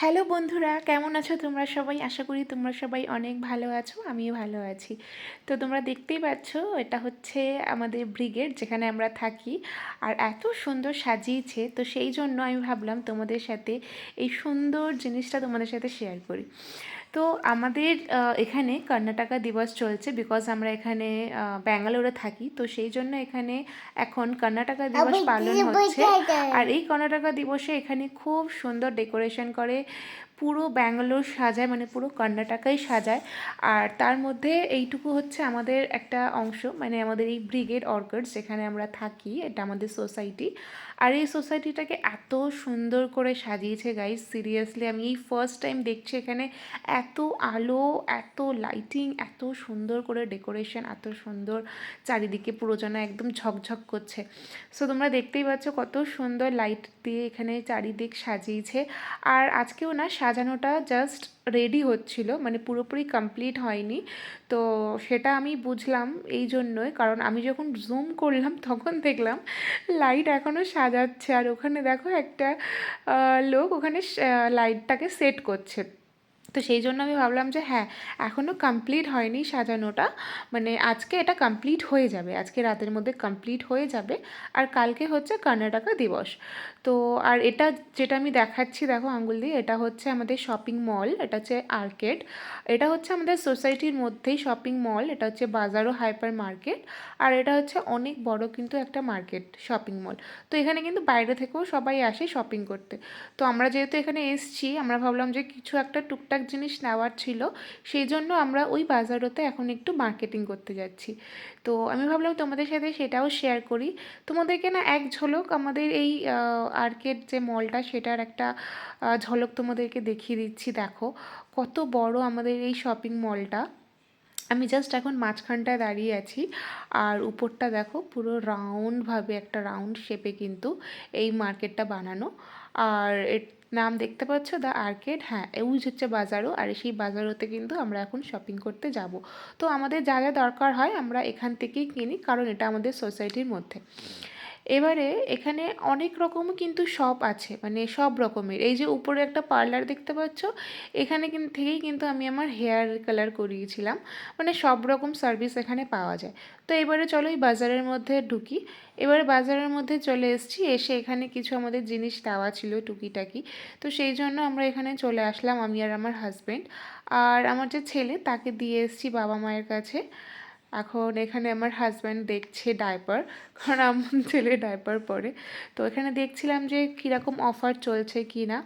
Hello বন্ধুরা, কেমন আছো তোমরা সবাই? আশা করি তোমরা সবাই অনেক ভালো আছো, আমিও ভালো আছি। তো তোমরা দেখতেই পাচ্ছ, এটা হচ্ছে আমাদের ব্রিগেড যেখানে আমরা থাকি, আর এত সুন্দর সাজিয়েছে। তো সেই জন্য আমি ভাবলাম তোমাদের সাথে এই সুন্দর জিনিসটা তোমাদের সাথে শেয়ার করি। তো আমাদের এখানে কর্ণাটকা দিবস চলছে বিকজ আমরা এখানে ব্যাঙ্গালোরে থাকি। তো সেই জন্য এখানে এখন কর্ণাটকা দিবস পালন হচ্ছে। আর এই কর্ণাটকা দিবসে এখানে খুব সুন্দর ডেকোরেশন করে। পুরো ব্যাঙ্গালোর সাজায় মানে পুরো কর্ণাটকাই সাজায়। আর তার মধ্যে এইটুকু হচ্ছে আমাদের একটা অংশ মানে আমাদের এই ব্রিগেড অর্কার্স যেখানে আমরা থাকি, এটা আমাদের সোসাইটি। আর এই সোসাইটিটাকে এত সুন্দর করে সাজিয়েছে গাইজ সিরিয়াসলি আমি এই ফার্স্ট টাইম দেখছি এখানে। এত আলো, এত লাইটিং এত সুন্দর করে ডেকোরেশন এত সুন্দর চারিদিকে পুরো যেন একদম ঝকঝক করছে। সো তোমরা দেখতেই পাচ্ছ কত সুন্দর লাইট দিয়ে এখানে চারিদিক সাজিয়েছে। আর আজকেও না সাজানোটা জাস্ট রেডি হচ্ছিল মানে পুরোপুরি কমপ্লিট হয়নি। তো সেটা আমি বুঝলাম এই জন্যই, কারণ আমি যখন জুম করলাম তখন দেখলাম লাইট এখনও সাজাচ্ছে। আর ওখানে দেখো একটা লোক ওখানে লাইটটাকে সেট করছে। তো সেই জন্য আমি ভাবলাম যে হ্যাঁ এখনও কমপ্লিট হয়নি সাজানোটা। মানে আজকে এটা কমপ্লিট হয়ে যাবে, আজকে রাতের মধ্যে কমপ্লিট হয়ে যাবে। আর কালকে হচ্ছে কর্ণাটকা দিবস। তো আর এটা যেটা আমি দেখাচ্ছি, দেখো আঙ্গুল দিয়ে, এটা হচ্ছে আমাদের শপিং মল এটা হচ্ছে আর্কেড এটা হচ্ছে আমাদের সোসাইটির মধ্যেই শপিং মল এটা হচ্ছে বাজারও হাইপার মার্কেট আর এটা হচ্ছে অনেক বড় কিন্তু একটা মার্কেট শপিং মল তো এখানে কিন্তু বাইরে থেকেও সবাই আসে শপিং করতে। তো আমরা যেহেতু এখানে এসছি, আমরা ভাবলাম যে কিছু একটা টুকটাক জিনিস নেওয়ার ছিল, সেই জন্য আমরা ওই বাজারোতে এখন একটু মার্কেটিং করতে যাচ্ছি। তো আমি ভাবলাম তোমাদের সাথে সেটাও শেয়ার করি। তোমাদেরকে না এক ঝলক আমাদের এই আর্কেড যে মলটা সেটার একটা ঝলক তোমাদেরকে দেখিয়ে দিচ্ছি, দেখো। কত বড় আমাদের এই শপিং মলটা আমি জাস্ট এখন মাঝখানটায় দাঁড়িয়ে আছি। আর উপরটা দেখো, পুরো রাউন্ডভাবে একটা রাউন্ড শেপে কিন্তু এই মার্কেটটা বানানো। আর এর নাম দেখতে পাচ্ছ? দ্য আর্কেড হ্যাঁ এউজ হচ্ছে বাজারও আর সেই বাজারোতে কিন্তু আমরা এখন শপিং করতে যাব। তো আমাদের যা যা দরকার হয় আমরা এখান থেকেই কিনি, কারণ এটা আমাদের সোসাইটির মধ্যে। এবারে এখানে অনেক রকম কিন্তু শপ আছে মানে সব রকমের। এই যে উপরে একটা পার্লার দেখতে পাচ্ছ, এখানে থেকেই কিন্তু আমি আমার হেয়ার কালার করিয়েছিলাম। মানে সব রকম সার্ভিস এখানে পাওয়া যায়। তো এবারে চলো এই বাজারের মধ্যে ঢুকি। এবারে বাজারের মধ্যে চলে এসেছি, এসে এখানে কিছু আমাদের জিনিস দেওয়া ছিল টুকিটাকি। তো সেই জন্য আমরা এখানে চলে আসলাম, আমি আর আমার হাজব্যান্ড আর আমার যে ছেলে, তাকে দিয়ে এসেছি বাবা মায়ের কাছে। এখন এখানে আমার হাজব্যান্ড দেখছে ডাইপার কারণ আমার ছেলে ডাইপার পরে। তো এখানে দেখছিলাম যে কীরকম অফার চলছে কি না।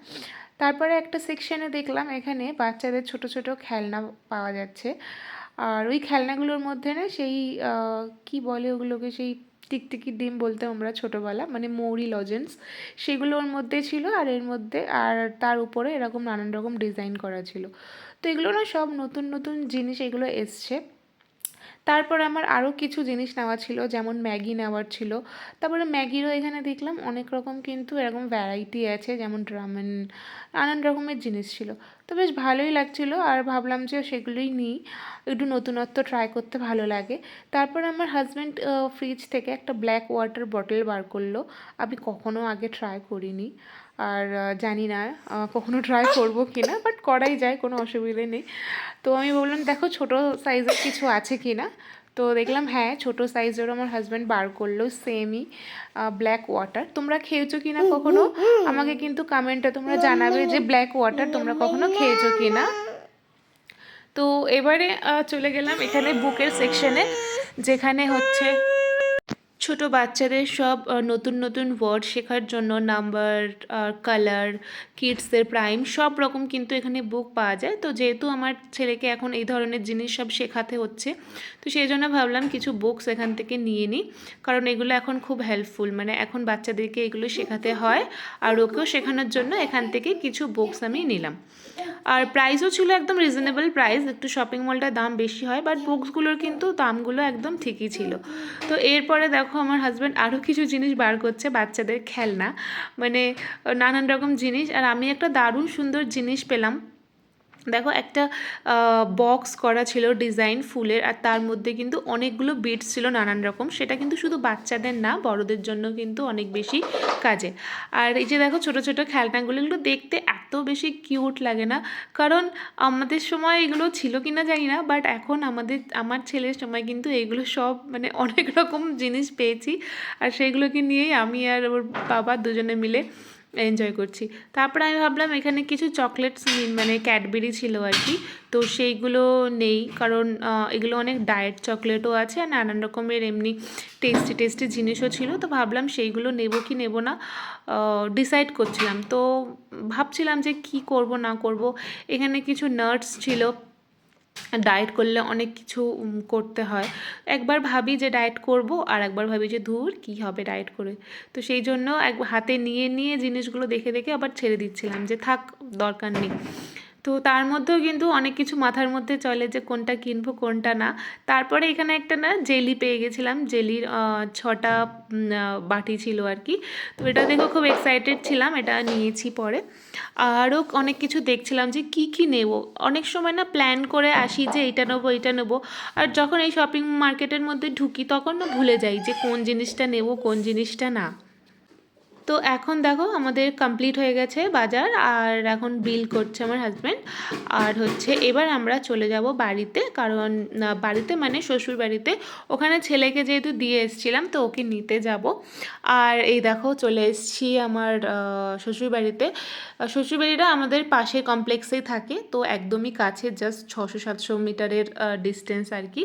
তারপরে একটা সেকশানে দেখলাম এখানে বাচ্চাদের ছোট ছোট খেলনা পাওয়া যাচ্ছে। আর ওই খেলনাগুলোর মধ্যে না সেই কি বলে ওগুলোকে? সেই টিকটিকি ডিম বলতে আমরা ছোটোবেলা মানে মৌরি লজেন্স সেগুলো ওর মধ্যে ছিল আর এর মধ্যে, আর তার উপরে এরকম নানান রকম ডিজাইন করা ছিল। তো এগুলো না সব নতুন নতুন জিনিস এগুলো এসছে। তারপর আমার আরও কিছু জিনিস নেওয়া ছিল, যেমন ম্যাগি নেওয়ার ছিল। তারপরে ম্যাগিরও এখানে দেখলাম অনেক রকম কিন্তু এরকম ভ্যারাইটি আছে, যেমন ড্রামেন নানান রকমের জিনিস ছিল। তো বেশ ভালোই লাগছিল আর ভাবলাম যে সেগুলোই নিই, একটু নতুনত্ব ট্রাই করতে ভালো লাগে। তারপর আমার হাজব্যান্ড ফ্রিজ থেকে একটা ব্ল্যাক ওয়াটার বটল বার করল। আমি কখনো আগে ট্রাই করিনি। আর জানি না কখনো ট্রাই করব কি না বাট করাই যায়, কোনো অসুবিধে নেই। তো আমি বললাম দেখো ছোট সাইজের কিছু আছে কি না? তো দেখলাম হ্যাঁ ছোট সাইজেরও আমার হাজব্যান্ড বার করল সেমই ব্ল্যাক ওয়াটার তোমরা খেয়েছো কি না কখনো? আমাকে কিন্তু কমেন্টে তোমরা জানাবে যে ব্ল্যাক ওয়াটার তোমরা কখনো খেয়েছো কি না। তো এবারে চলে গেলাম এখানে বুকের সেকশনে যেখানে হচ্ছে ছোট বাচ্চাদের সব নতুন নতুন ওয়ার্ড শেখার জন্য নাম্বার কালার কিডসের প্রাইম সব রকম কিন্তু এখানে বুক পাওয়া যায়। তো যেহেতু আমার ছেলেকে এখন এই ধরনের জিনিস সব শেখাতে হচ্ছে, তো সেই জন্য ভাবলাম কিছু বুকস এখান থেকে নিয়ে নিই। কারণ এগুলো এখন খুব হেল্পফুল মানে এখন বাচ্চাদেরকে এগুলো শেখাতে হয় আর ওকেও শেখানোর জন্য এখান থেকে কিছু বুকস আমি নিলাম। আর প্রাইসও ছিল একদম রিজনেবল প্রাইস একটু শপিং মলটার দাম বেশি হয় বাট বুকসগুলোর কিন্তু দামগুলো একদম ঠিকই ছিল। তো এরপরে দেখো আমার হাজব্যান্ড আরও কিছু জিনিস বার করছে বাচ্চাদের খেলনা। মানে নানান রকম জিনিস। আর আমি একটা দারুণ সুন্দর জিনিস পেলাম। দেখো একটা বক্স করা ছিল ডিজাইন ফুলের, আর তার মধ্যে কিন্তু অনেকগুলো বিটস ছিল নানান রকম। সেটা কিন্তু শুধু বাচ্চাদের না, বড়দের জন্য কিন্তু অনেক বেশি কাজে। আর এই যে দেখো ছোট ছোট খেলনাগুলো দেখতে এত বেশি কিউট লাগে না। কারণ আমাদের সময় এগুলো ছিল কি না জানি না বাট এখন আমাদের, আমার ছেলের সময় কিন্তু এগুলো সব মানে অনেক রকম জিনিস পেয়েছি। আর সেগুলোকে নিয়েই আমি আর ওর বাবা দুজনে মিলে এনজয় করছি। তারপরে আমি ভাবলাম এখানে কিছু চকলেটস মানে ক্যাডবেরি ছিল আর কি। তো সেইগুলো নেই, কারণ এগুলো অনেক ডায়েট চকলেটও আছে, আর নানান রকমের এমনি টেস্টি টেস্টি জিনিসও ছিল। তো ভাবলাম সেইগুলো নেব কি নেব না ডিসাইড করছিলাম। তো ভাবছিলাম যে কি করব, না করব। এখানে কিছু নাটস ছিল। ডায়েট করলে অনেক কিছু করতে হয়। একবার ভাবি যে ডায়েট করব, আর একবার ভাবি যে ধুর, কি হবে ডায়েট করে। তো সেই জন্য এক, হাতে নিয়ে নিয়ে জিনিসগুলো দেখে দেখে আবার ছেড়ে দিচ্ছিলাম যে থাক, দরকার নেই। তো তার মধ্যেও কিন্তু অনেক কিছু মাথার মধ্যে চলে যে কোনটা কিনবো, কোনটা না। তারপরে এখানে একটা না জেলি পেয়ে গেছিলাম। জেলির ছটা বাটি ছিল আর কি। তো এটা দেখে খুব এক্সাইটেড ছিলাম, এটা নিয়েছি পরে। আরও অনেক কিছু দেখছিলাম যে কি কি নেব। অনেক সময় না প্ল্যান করে আসি যে এইটা নেব এইটা নেব। আর যখন এই শপিং মার্কেটের মধ্যে ঢুকি তখন না ভুলে যাই যে কোন জিনিসটা নেব, কোন জিনিসটা না। তো এখন দেখো আমাদের কমপ্লিট হয়ে গেছে বাজার, আর এখন বিল করছে আমার হাজব্যান্ড আর হচ্ছে এবার আমরা চলে যাব বাড়িতে, কারণ বাড়িতে মানে শ্বশুর বাড়িতে। ওখানে ছেলেকে যেহেতু দিয়ে এসেছিলাম, তো ওকে নিতে যাব। আর এই দেখো চলে এসেছি আমার শ্বশুর বাড়িতে। শ্বশুর বাড়িটা আমাদের পাশে কমপ্লেক্সেই থাকে, তো একদমই কাছে জাস্ট ছশো সাতশো মিটারের ডিস্টেন্স আর কি।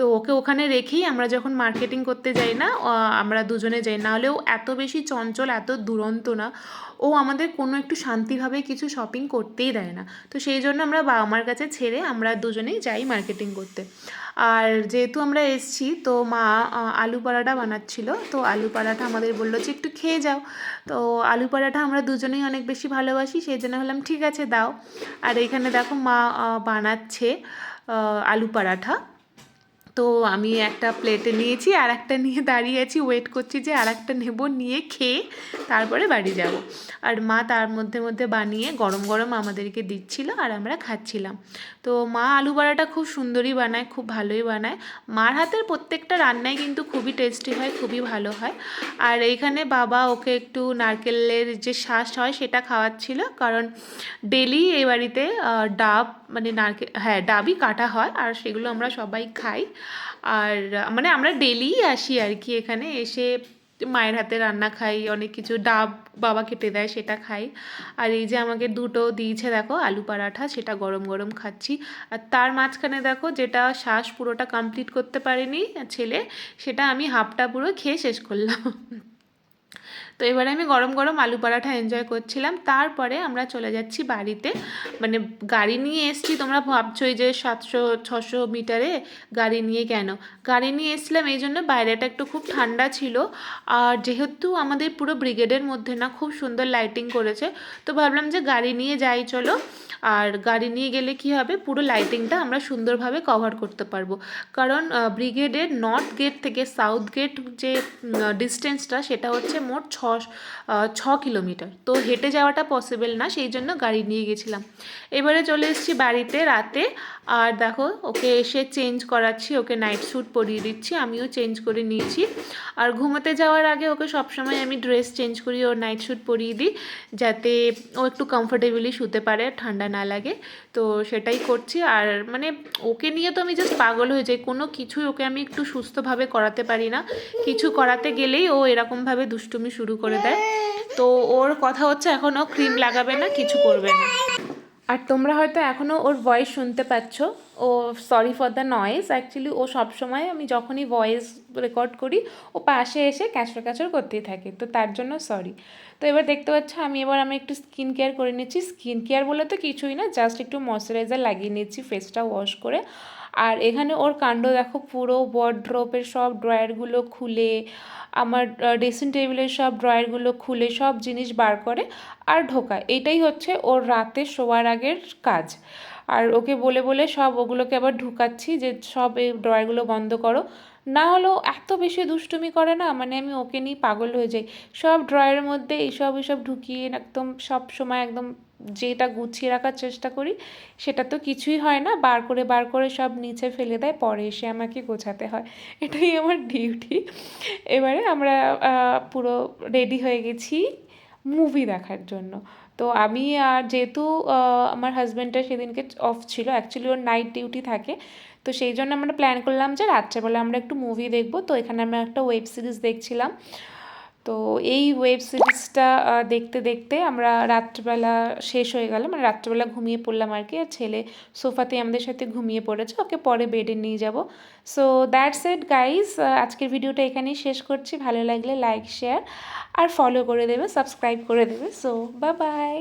তো ওকে ওখানে রেখেই আমরা যখন মার্কেটিং করতে যাই না আমরা দুজনে যাই না হলেও এত বেশি চঞ্চল, এত দুরন্ত না। ও আমাদের কোনো একটু শান্তিভাবে কিছু শপিং করতেই দেয় না। তো সেই জন্য আমরা বাবা মার কাছে ছেড়ে আমরা দুজনেই যাই মার্কেটিং করতে। আর যেহেতু আমরা এসছি, তো মা আলু পরাঠা বানাচ্ছিল। তো আলু পরাঠা আমাদের বলল যে, একটু খেয়ে যাও। তো আলু পরাঠা আমরা দুজনেই অনেক বেশি ভালোবাসি, সেই জন্য হলাম ঠিক আছে, দাও। আর এখানে দেখো মা বানাচ্ছে আলু পরাঠা তো আমি একটা প্লেটে নিয়েছি আর একটা নিয়ে দাঁড়িয়ে আছি। ওয়েট করছি যে আর একটা নেব, নিয়ে খেয়ে তারপরে বাড়ি যাব। আর মা তার মধ্যে মধ্যে বানিয়ে গরম গরম আমাদেরকে দিচ্ছিল আর আমরা খাচ্ছিলাম। তো মা আলু বড়াটা খুব সুন্দরই বানায়, খুব ভালোই বানায়। মার হাতের প্রত্যেকটা রান্নাই কিন্তু খুবই টেস্টি হয়, খুবই ভালো হয়। আর এইখানে বাবা ওকে একটু নারকেলের যে শ্বাস হয় সেটা খাওয়াচ্ছিল। কারণ ডেলি এই বাড়িতে ডাব মানে নারকেল হ্যাঁ ডাবই কাটা হয় আর সেগুলো আমরা সবাই খাই। আর মানে আমরা ডেলিই আসি আর কি এখানে এসে মায়ের হাতে রান্না খাই, অনেক কিছু ডাব বাবা কেটে দেয় সেটা খাই। আর এই যে আমাকে দুটো দিয়েছে দেখো আলু পরাঠা, সেটা গরম গরম খাচ্ছি। আর তার মাঝখানে দেখো যেটা শ্বাস পুরোটা কমপ্লিট করতে পারিনি ছেলে, সেটা আমি হাফটা পুরো খেয়ে শেষ করলাম। তো এবারে আমি গরম গরম আলু পরাঠা এনজয় করছিলাম। তারপরে আমরা চলে যাচ্ছি বাড়িতে। মানে গাড়ি নিয়ে এসছি, তোমরা ভাবছ যে সাতশো, ছশো মিটারে গাড়ি নিয়ে কেন? গাড়ি নিয়ে এসছিলাম এই জন্য বাইরেটা একটু খুব ঠান্ডা ছিল। আর যেহেতু আমাদের পুরো ব্রিগেডের মধ্যে না খুব সুন্দর লাইটিং করেছে, তো ভাবলাম যে গাড়ি নিয়ে যাই, চলো। আর গাড়ি নিয়ে গেলে কি হবে? পুরো লাইটিংটা আমরা সুন্দরভাবে কভার করতে পারব। কারণ ব্রিগেডের নর্থ গেট থেকে সাউথ গেট যে ডিস্টেন্সটা সেটা হচ্ছে মোট ছ ছ কিলোমিটার। তো হেঁটে যাওয়াটা পসিবল না, সেই জন্য গাড়ি নিয়ে গেছিলাম। এবারে চলে এসেছি বাড়িতে রাতে। আর দেখো, ওকে এসে চেঞ্জ করাচ্ছি, ওকে নাইট স্যুট পরিয়ে দিচ্ছি, আমিও চেঞ্জ করে নিয়েছি। আর ঘুমোতে যাওয়ার আগে ওকে সবসময় আমি ড্রেস চেঞ্জ করি, ওর নাইট স্যুট পরিয়ে দিই, যাতে ও একটু কমফোর্টেবলি শুতে পারে, ঠান্ডা না লাগে। তো সেটাই করছি। আর মানে ওকে নিয়ে তো আমি জাস্ট পাগল হয়ে যাই, কোনো কিছুই ওকে আমি একটু সুস্থভাবে করাতে পারি না। কিছু করাতে গেলেই ও এরকমভাবে দুষ্টুমি শুরু করে দেয়। তো ওর কথা হচ্ছে এখন ও ক্রিম লাগাবে না, কিছু করবে না। আর তোমরা হয়তো এখনও ওর ভয়েস শুনতে পাচ্ছ। ও sorry for the noise actually ও সবসময় আমি যখনই ভয়েস রেকর্ড করি, ও পাশে এসে ক্যাচর ক্যাচর করতেই থাকে, তো তার জন্য সরি তো এবার দেখতে পাচ্ছ, আমি এবার আমি একটু স্কিন কেয়ার করে নিচ্ছি। স্কিন কেয়ার বলে তো কিছুই না জাস্ট একটু ময়শ্চারাইজার লাগিয়ে নিচ্ছি ফেসটা ওয়াশ করে। আর এখানে ওর কাণ্ড দেখো, পুরো ওয়ার্ড্রোপের সব ড্রয়ারগুলো খুলে, আমার ড্রেসিং টেবিলের সব ড্রয়ারগুলো খুলে, সব জিনিস বার করে আর ঢোকায়। এটাই হচ্ছে ওর রাতে শোয়ার আগের কাজ। আর ওকে বলে বলে সব ওগুলোকে আবার ঢুকাচ্ছি যে সব এই ড্রয়ারগুলো বন্ধ করো। না হলেও এত বেশি দুষ্টুমি করে না মানে আমি ওকে নিয়ে পাগল হয়ে যাই। সব ড্রয়ারের মধ্যে এইসব এইসব ঢুকিয়ে একদম সব সময় একদম যেটা গুছিয়ে রাখার চেষ্টা করি, সেটা তো কিছুই হয় না। বার করে বার করে সব নিচে ফেলে দেয়, পরে এসে আমাকে গোছাতে হয়। এটাই আমার ডিউটি এবারে আমরা পুরো রেডি হয়ে গেছি মুভি দেখার জন্য। তো আমি আর যেহেতু আমার হাজব্যান্ডটা সেদিনকে অফ ছিল অ্যাকচুয়ালি ওর নাইট ডিউটি থাকে। তো সেই জন্য আমরা প্ল্যান করলাম যে রাত্রেবেলা আমরা একটু মুভি দেখব। তো এখানে আমরা একটা ওয়েব সিরিজ দেখছিলাম। তো এই ওয়েব সিরিজটা দেখতে দেখতে আমরা রাত্রিবেলা শেষ হয়ে গেল। মানে রাত্রিবেলা ঘুমিয়ে পড়লাম আর কি। আর ছেলে সোফাতে আমাদের সাথে ঘুমিয়ে পড়েছে। ওকে পরে বেডে নিয়ে যাব। সো দ্যাটস ইট গাইজ আজকের ভিডিওটা এখানেই শেষ করছি। ভালো লাগলে লাইক শেয়ার আর ফলো করে দেবে সাবস্ক্রাইব করে দেবে। সো বা বাই